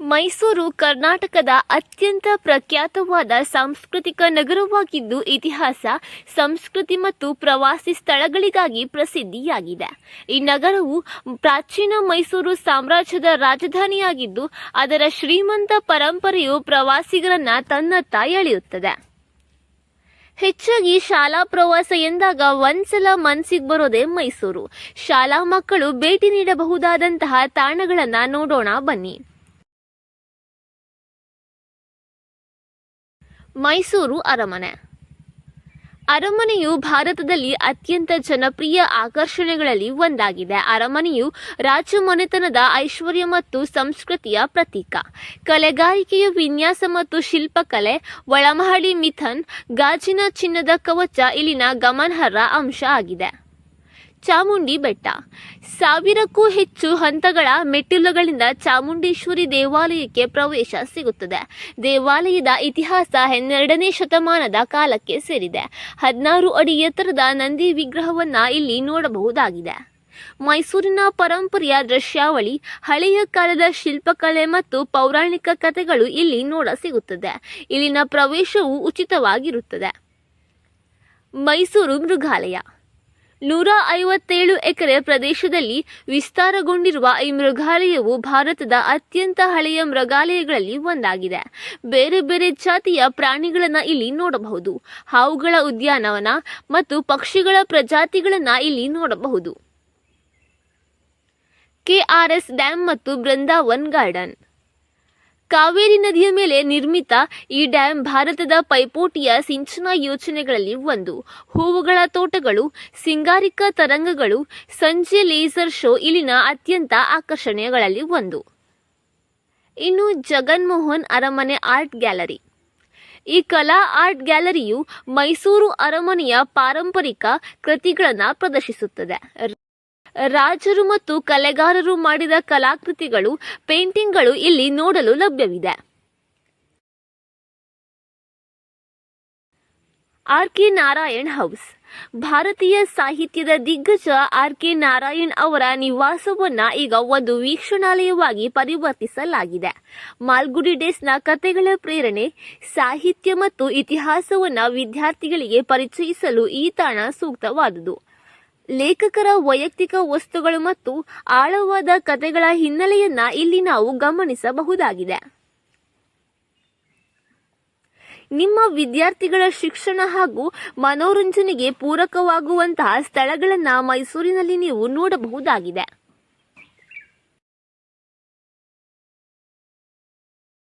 ಮೈಸೂರು ಕರ್ನಾಟಕದ ಅತ್ಯಂತ ಪ್ರಖ್ಯಾತವಾದ ಸಾಂಸ್ಕೃತಿಕ ನಗರವಾಗಿದ್ದು ಇತಿಹಾಸ, ಸಂಸ್ಕೃತಿ ಮತ್ತು ಪ್ರವಾಸಿ ಸ್ಥಳಗಳಿಗಾಗಿ ಪ್ರಸಿದ್ಧಿಯಾಗಿದೆ. ಈ ನಗರವು ಪ್ರಾಚೀನ ಮೈಸೂರು ಸಾಮ್ರಾಜ್ಯದ ರಾಜಧಾನಿಯಾಗಿದ್ದು, ಅದರ ಶ್ರೀಮಂತ ಪರಂಪರೆಯು ಪ್ರವಾಸಿಗರನ್ನ ತನ್ನತ್ತ ಎಳೆಯುತ್ತದೆ. ಹೆಚ್ಚಾಗಿ ಶಾಲಾ ಪ್ರವಾಸ ಎಂದಾಗ ಒಂದ್ಸಲ ಮನ್ಸಿಗೆ ಬರೋದೇ ಮೈಸೂರು. ಶಾಲಾ ಮಕ್ಕಳು ಭೇಟಿ ನೀಡಬಹುದಾದಂತಹ ತಾಣಗಳನ್ನು ನೋಡೋಣ ಬನ್ನಿ. ಮೈಸೂರು ಅರಮನೆ. ಅರಮನೆಯು ಭಾರತದಲ್ಲಿ ಅತ್ಯಂತ ಜನಪ್ರಿಯ ಆಕರ್ಷಣೆಗಳಲ್ಲಿ ಒಂದಾಗಿದೆ. ಅರಮನೆಯು ರಾಜಮನೆತನದ ಐಶ್ವರ್ಯ ಮತ್ತು ಸಂಸ್ಕೃತಿಯ ಪ್ರತೀಕ. ಕಲೆಗಾರಿಕೆಯ ವಿನ್ಯಾಸ ಮತ್ತು ಶಿಲ್ಪಕಲೆ, ಒಳಮಹಡಿ ಮಿಥನ್, ಗಾಜಿನ ಚಿನ್ನದ ಕವಚ ಇಲ್ಲಿನ ಗಮನಾರ್ಹ ಅಂಶ ಆಗಿದೆ. ಚಾಮುಂಡಿ ಬೆಟ್ಟ. ಸಾವಿರಕ್ಕೂ ಹೆಚ್ಚು ಹಂತಗಳ ಮೆಟ್ಟಿಲುಗಳಿಂದ ಚಾಮುಂಡೇಶ್ವರಿ ದೇವಾಲಯಕ್ಕೆ ಪ್ರವೇಶ ಸಿಗುತ್ತದೆ. ದೇವಾಲಯದ ಇತಿಹಾಸ ಹನ್ನೆರಡನೇ ಶತಮಾನದ ಕಾಲಕ್ಕೆ ಸೇರಿದೆ. ಹದಿನಾರು ಅಡಿ ಎತ್ತರದ ನಂದಿ ವಿಗ್ರಹವನ್ನ ಇಲ್ಲಿ ನೋಡಬಹುದಾಗಿದೆ. ಮೈಸೂರಿನ ಪರಂಪರೆಯ ದೃಶ್ಯಾವಳಿ, ಹಳೆಯ ಕಾಲದ ಶಿಲ್ಪಕಲೆ ಮತ್ತು ಪೌರಾಣಿಕ ಕಥೆಗಳು ಇಲ್ಲಿ ನೋಡ ಸಿಗುತ್ತದೆ. ಇಲ್ಲಿನ ಪ್ರವೇಶವು ಉಚಿತವಾಗಿರುತ್ತದೆ. ಮೈಸೂರು ಮೃಗಾಲಯ. ನೂರ ಐವತ್ತೇಳು ಎಕರೆ ಪ್ರದೇಶದಲ್ಲಿ ವಿಸ್ತಾರಗೊಂಡಿರುವ ಈ ಮೃಗಾಲಯವು ಭಾರತದ ಅತ್ಯಂತ ಹಳೆಯ ಮೃಗಾಲಯಗಳಲ್ಲಿ ಒಂದಾಗಿದೆ. ಬೇರೆ ಬೇರೆ ಜಾತಿಯ ಪ್ರಾಣಿಗಳನ್ನು ಇಲ್ಲಿ ನೋಡಬಹುದು. ಹಾವುಗಳ ಉದ್ಯಾನವನ ಮತ್ತು ಪಕ್ಷಿಗಳ ಪ್ರಜಾತಿಗಳನ್ನು ಇಲ್ಲಿ ನೋಡಬಹುದು. ಕೆಆರ್ಎಸ್ ಡ್ಯಾಮ್ ಮತ್ತು ಬೃಂದಾವನ್ ಗಾರ್ಡನ್ ಕಾವೇರಿ ನದಿಯ ಮೇಲೆ ನಿರ್ಮಿತ ಈ ಡ್ಯಾಂ ಭಾರತದ ಪೈಪೋಟಿಯ ಸಿಂಚನ ಯೋಜನೆಗಳಲ್ಲಿ ಒಂದು. ಹೂವುಗಳ ತೋಟಗಳು, ಸಿಂಗಾರಿಕಾ ತರಂಗಗಳು, ಸಂಜೆ ಲೇಸರ್ ಶೋ ಇಲ್ಲಿನ ಅತ್ಯಂತ ಆಕರ್ಷಣೆಗಳಲ್ಲಿ ಒಂದು. ಇನ್ನು ಜಗನ್ಮೋಹನ್ ಅರಮನೆ ಆರ್ಟ್ ಗ್ಯಾಲರಿ. ಈ ಕಲಾ ಆರ್ಟ್ ಗ್ಯಾಲರಿಯು ಮೈಸೂರು ಅರಮನೆಯ ಪಾರಂಪರಿಕ ಕೃತಿಗಳನ್ನು ಪ್ರದರ್ಶಿಸುತ್ತದೆ. ರಾಜರು ಮತ್ತು ಕಲೆಗಾರರು ಮಾಡಿದ ಕಲಾಕೃತಿಗಳು, ಪೇಂಟಿಂಗ್ಗಳು ಇಲ್ಲಿ ನೋಡಲು ಲಭ್ಯವಿದೆ. R K Narayan house. ಭಾರತೀಯ ಸಾಹಿತ್ಯದ ದಿಗ್ಗಜ ಆರ್ ಕೆ ನಾರಾಯಣ್ ಅವರ ನಿವಾಸವನ್ನ ಈಗ ಒಂದು ವೀಕ್ಷಣಾಲಯವಾಗಿ ಪರಿವರ್ತಿಸಲಾಗಿದೆ. ಮಾಲ್ಗುಡಿ ಡೇಸ್ನ ಕಥೆಗಳ ಪ್ರೇರಣೆ, ಸಾಹಿತ್ಯ ಮತ್ತು ಇತಿಹಾಸವನ್ನ ವಿದ್ಯಾರ್ಥಿಗಳಿಗೆ ಪರಿಚಯಿಸಲು ಈ ತಾಣ ಸೂಕ್ತವಾದುದು. ಲೇಖಕರ ವೈಯಕ್ತಿಕ ವಸ್ತುಗಳು ಮತ್ತು ಆಳವಾದ ಕಥೆಗಳ ಹಿನ್ನೆಲೆಯನ್ನ ಇಲ್ಲಿ ನಾವು ಗಮನಿಸಬಹುದಾಗಿದೆ. ನಿಮ್ಮ ವಿದ್ಯಾರ್ಥಿಗಳ ಶಿಕ್ಷಣ ಹಾಗೂ ಮನೋರಂಜನೆಗೆ ಪೂರಕವಾಗುವಂತಹ ಸ್ಥಳಗಳನ್ನು ಮೈಸೂರಿನಲ್ಲಿ ನೀವು ನೋಡಬಹುದಾಗಿದೆ.